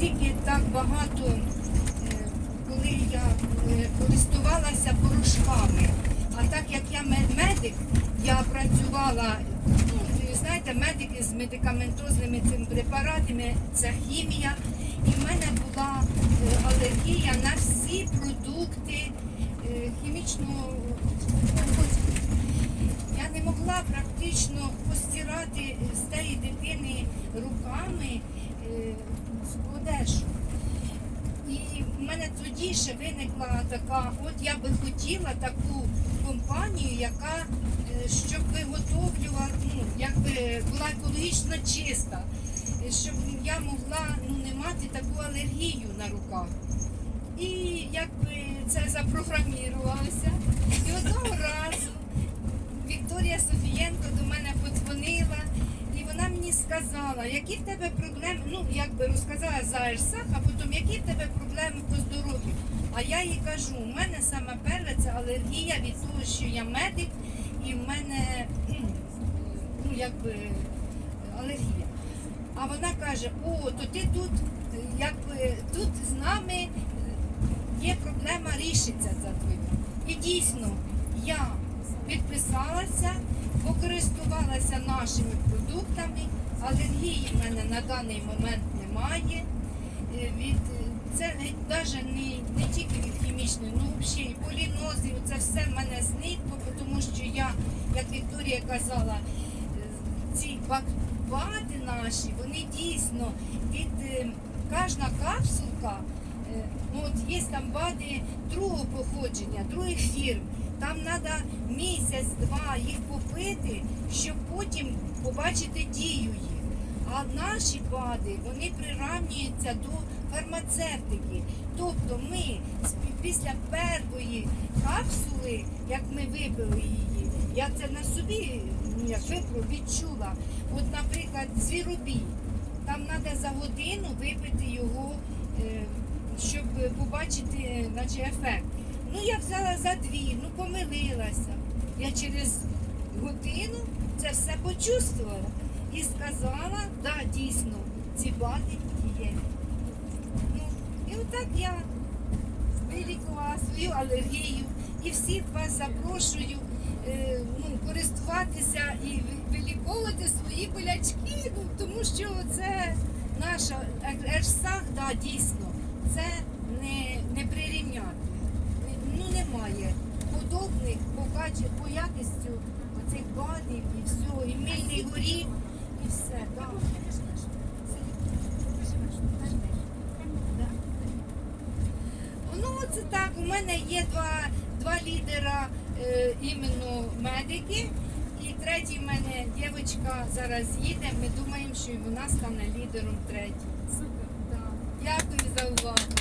настільки так багато, е, коли я е, користувалася порошками. А так як я медик, я працювала, ну, знаєте, медики з медикаментозними цими препаратами, це хімія. І в мене була е, алергія на всі продукти хімічного я не могла практично постирати з тієї дитини руками е, одежу. І в мене тоді ще виникла така, от я би хотіла таку компанію, яка е, щоб виготовлювала, ну, якби була екологічно чиста, е, щоб я могла ну, не мати таку алергію на руках. І якби це запрограмірувалося. І одного разу Вікторія Софієнко до мене подзвонила, і вона мені сказала, які в тебе проблеми, ну якби розказала за РСАХ, а потім які в тебе проблеми по здоров'ю. А я їй кажу, у мене саме перше це алергія від того, що я медик, і в мене ну якби алергія. А вона каже, о, то ти тут, якби тут з нами є проблема рішиться за твою. І дійсно, я підписалася, покористувалася нашими продуктами. Алергії в мене на даний момент немає. Е, Від, це навіть не, не тільки від хімічної, ну взагалі і полінозів, це все в мене зникло, тому що я, як Вікторія казала, е, ці бак- бади наші, вони дійсно від е, кожна капсулка, е, ну от є там бади другого походження, других фірм. Там треба місяць-два їх попити, щоб потім побачити дію їх. А наші БАДи вони приравнюються до фармацевтики. Тобто ми після першої капсули, як ми випили її, я це на собі ну, як відчула. От, наприклад, звіробій. Там треба за годину випити його, е, щоб побачити наче, ефект. Ну, я взяла за дві, ну помилилася. Я через годину це все почувствувала і сказала, да, дійсно, ці бади є. Ну, і отак я вилікувала свою алергію і всіх вас запрошую е, ну, користуватися і ви- виліковувати свої болячки, ну, тому що це наша Ерсах, да, дійсно, це не, не прирівняти. Ну немає подобних по, по якістю оцих бадів і все, і мильний горіх, і все. Да. Ну, це так. У мене є два, два лідера е, іменно медики. І третій в мене дівчинка зараз їде. Ми думаємо, що і вона стане лідером третій. Супер. Да. Дякую за увагу.